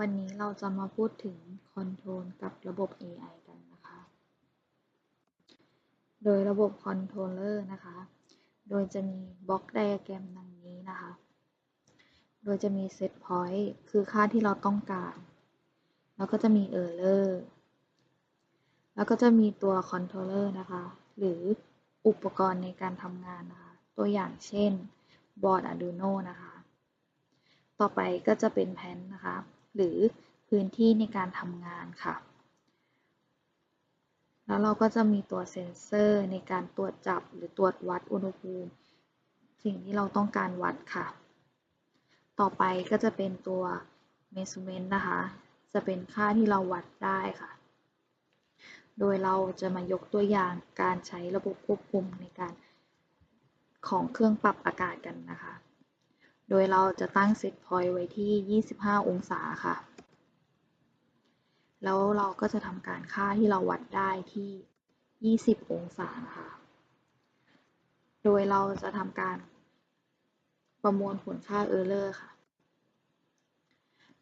วันนี้เราจะมาพูดถึงคอนโทรลกับระบบ AI กันนะคะ โดยระบบคอนโทรลเลอร์นะคะ โดยจะมีบล็อกไดอะแกรมดังนี้นะคะ โดยจะมี set point คือค่าที่เราต้องการ แล้วก็จะมี error แล้วก็จะมีตัวคอนโทรลเลอร์นะคะ หรืออุปกรณ์ในการทำงานนะคะ ตัวอย่างเช่นบอร์ด Arduino นะคะ ต่อไปก็จะเป็นแผ่นนะคะ หรือพื้นที่ในการทำงานค่ะ แล้วเราก็จะมีตัวเซ็นเซอร์ในการตรวจจับหรือตรวจวัดอุณหภูมิ สิ่งที่เราต้องการวัดค่ะ ต่อไปก็จะเป็นตัว measurement นะคะ จะเป็นค่าที่เราวัดได้ค่ะ โดยเราจะมายกตัวอย่างการใช้ระบบควบคุมในการของเครื่องปรับอากาศกันนะคะ โดยเราจะตั้ง set point ไว้ที่ 25 องศาค่ะ แล้วเราก็จะทำการค่าที่เราวัดได้ที่ 20 องศาค่ะโดยเราจะทำการประมวลผลค่า error ค่ะ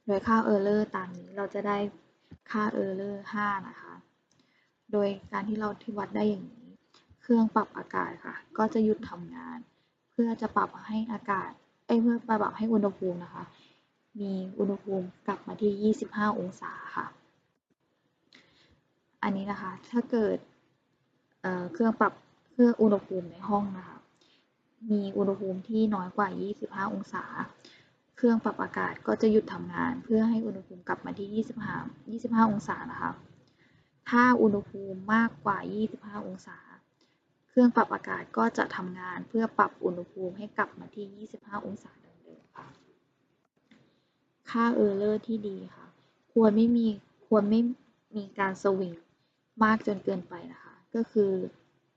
โดยค่า error ตามนี้เราจะได้ค่า error 5 นะคะ โดยการที่เราที่วัดได้อย่างนี้ เครื่องปรับอากาศค่ะ ก็จะหยุดทำงาน เพื่อจะปรับให้อากาศ เอ้เพื่อปรับให้อุณหภูมินะคะ มีอุณหภูมิกลับมาที่ 25 องศาค่ะ อันนี้นะคะถ้าเกิดเเครื่องปรับเครื่องอุณหภูมิในห้องนะคะ มีอุณหภูมิที่น้อยกว่า 25 องศา เครื่องปรับอากาศก็จะหยุดทำงาน เพื่อให้อุณหภูมิกลับมาที่ 25 25 องศานะคะ ถ้าอุณหภูมิมากกว่า 25 องศา เครื่องปรับอากาศก็จะทำงานเพื่อปรับอุณหภูมิให้กลับมาที่ 25 องศาเดิมค่ะ ค่า error ที่ดีค่ะ ควรไม่มีควรไม่มีการสวิงมากจนเกินไปนะคะ ก็คือ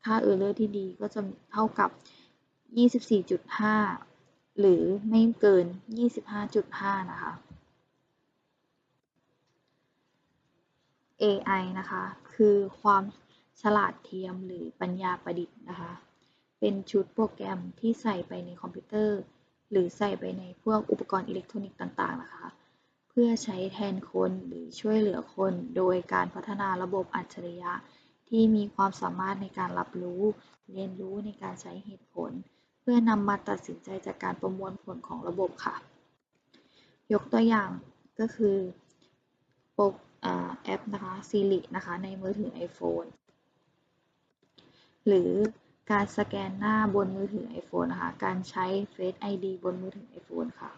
ค่า error ที่ดีก็จะเท่ากับ 24.5 หรือไม่เกิน 25.5 นะคะ AI นะคะ คือความ ฉลาดเทียมหรือปัญญาประดิษฐ์นะคะ เป็นชุดโปรแกรมที่ใส่ไปในคอมพิวเตอร์ หรือใส่ไปในพวกอุปกรณ์อิเล็กทรอนิกส์ต่างๆนะคะ เพื่อใช้แทนคนหรือช่วยเหลือคน โดยการพัฒนาระบบอัจฉริยะ ที่มีความสามารถในการรับรู้ เรียนรู้ในการใช้เหตุผล เพื่อนำมาตัดสินใจจากการประมวลผลของระบบค่ะ ยกตัวอย่างก็คือโปรแอปนะคะ Siri นะคะ ในมือถือ iPhone หรือการสแกนหน้าบนมือถือ iPhone นะคะ การใช้ Face ID บนมือถือ iPhone ค่ะ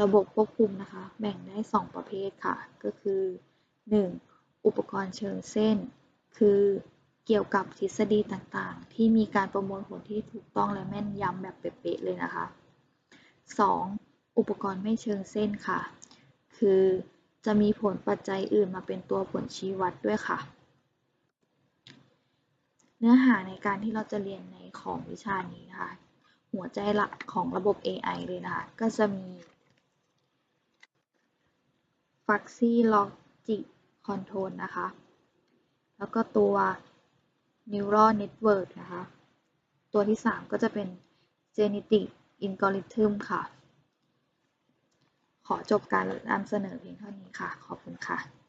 ระบบควบคุมนะคะ แบ่งได้ 2 ประเภทค่ะ ก็คือ 1. อุปกรณ์เชิงเส้น คือเกี่ยวกับทฤษฎีต่างๆ ที่มีการประมวลผลที่ถูกต้องและแม่นยำแบบเป๊ะๆเลยนะคะ 2. อุปกรณ์ไม่เชิงเส้นค่ะ คือจะมีผลปัจจัยอื่นมาเป็นตัวผลชี้วัดด้วยค่ะ เนื้อหาในการที่เราจะเรียนในของวิชานี้นะคะ หัวใจหลักของระบบ AI เลยนะคะ ก็จะมี Fuzzy Logic Control นะคะ แล้วก็ตัว Neural Network นะคะ ตัวที่ 3 ก็จะเป็น Genetic Algorithm ค่ะ ขอจบการนำเสนอเพียงเท่านี้ค่ะ ขอบคุณค่ะ